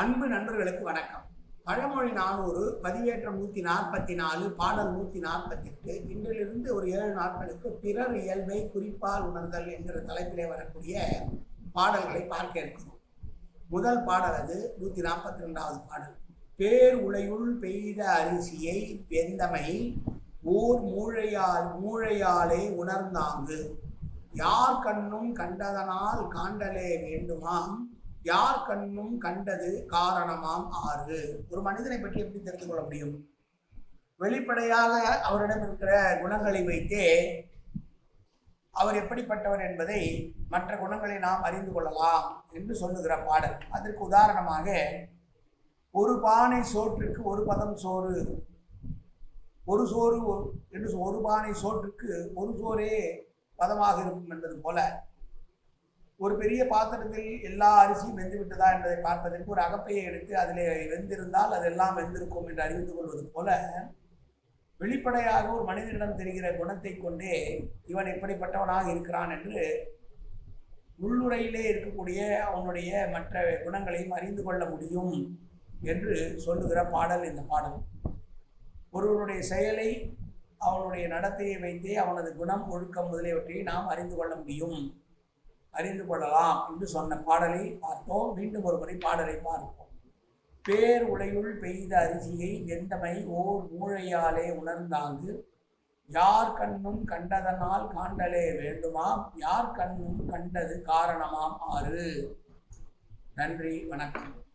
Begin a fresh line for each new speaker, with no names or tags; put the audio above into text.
அன்பு நண்பர்களுக்கு வணக்கம். பழமொழி நானூறு பதிவேற்றம் நூற்றி நாற்பத்தி நாலு பாடல் நூற்றி நாற்பத்தெட்டு இன்றிலிருந்து ஒரு ஏழு நாட்களுக்கு பிறர் இயல்பை குறிப்பால் உணர்தல் என்கிற தலைப்பிலே வரக்கூடிய பாடல்களை பார்க்க இருக்கிறோம். முதல் பாடல் அது நூற்றி நாற்பத்தி ரெண்டாவது பாடல். பேர் உலையுள் பெய்த அரிசியை வெந்தமை ஓர் மூழையால் மூழையாலே உணர்ந்தாங்கு. யார் கண்ணும் கண்டதனால் காண்டலே வேண்டுமாம். யார் கண்ணும் கண்டது காரணமாம் ஆறு. ஒரு மனிதனை பற்றி எப்படி தெரிந்து கொள்ள முடியும்? வெளிப்படையாக அவரிடம் இருக்கிற குணங்களை வைத்தே அவர் எப்படிப்பட்டவர் என்பதை மற்ற குணங்களை நாம் அறிந்து கொள்ளலாம் என்று சொல்லுகிற பாடல். அதற்கு உதாரணமாக ஒரு பானை சோற்றுக்கு ஒரு பதம் சோறு. ஒரு சோறு ஒரு- என்று ஒரு பானை சோற்றுக்கு ஒரு சோறே பதமாக இருக்கும் என்பது போல ஒரு பெரிய பாத்திரத்தில் எல்லா அரிசியும் வெந்து விட்டதா என்பதை பார்ப்பதற்கு ஒரு அகப்பையை எடுத்து அதிலே வெந்திருந்தால் அதெல்லாம் வெந்திருக்கும் என்று அறிந்து கொள்வது போல வெளிப்படையாக ஒரு மனிதனிடம் தெரிகிற குணத்தை கொண்டே இவன் எப்படிப்பட்டவனாக இருக்கிறான் என்று உள்ளுரையிலே இருக்கக்கூடிய அவனுடைய மற்ற குணங்களையும் அறிந்து கொள்ள முடியும் என்று சொல்லுகிற பாடல் இந்த பாடல். ஒருவனுடைய செயலை அவனுடைய நடத்தையை வைத்தே அவனது குணம் ஒழுக்கம் முதலியவற்றை நாம் அறிந்து கொள்ள முடியும். அறிந்து கொள்ளலாம் என்று சொன்ன பாடலை பார்த்தோம். மீண்டும் ஒரு முறை பாடலை பார்ப்போம். பேர் உலையுள் பெய்த அரிசியை வெந்தமை ஓர் மூழையாலே உணர்ந்தாங்கு. யார் கண்ணும் கண்டதனால் காண்டலே வேண்டுமாம். யார் கண்ணும் கண்டது காரணமாம் ஆறு. நன்றி வணக்கம்.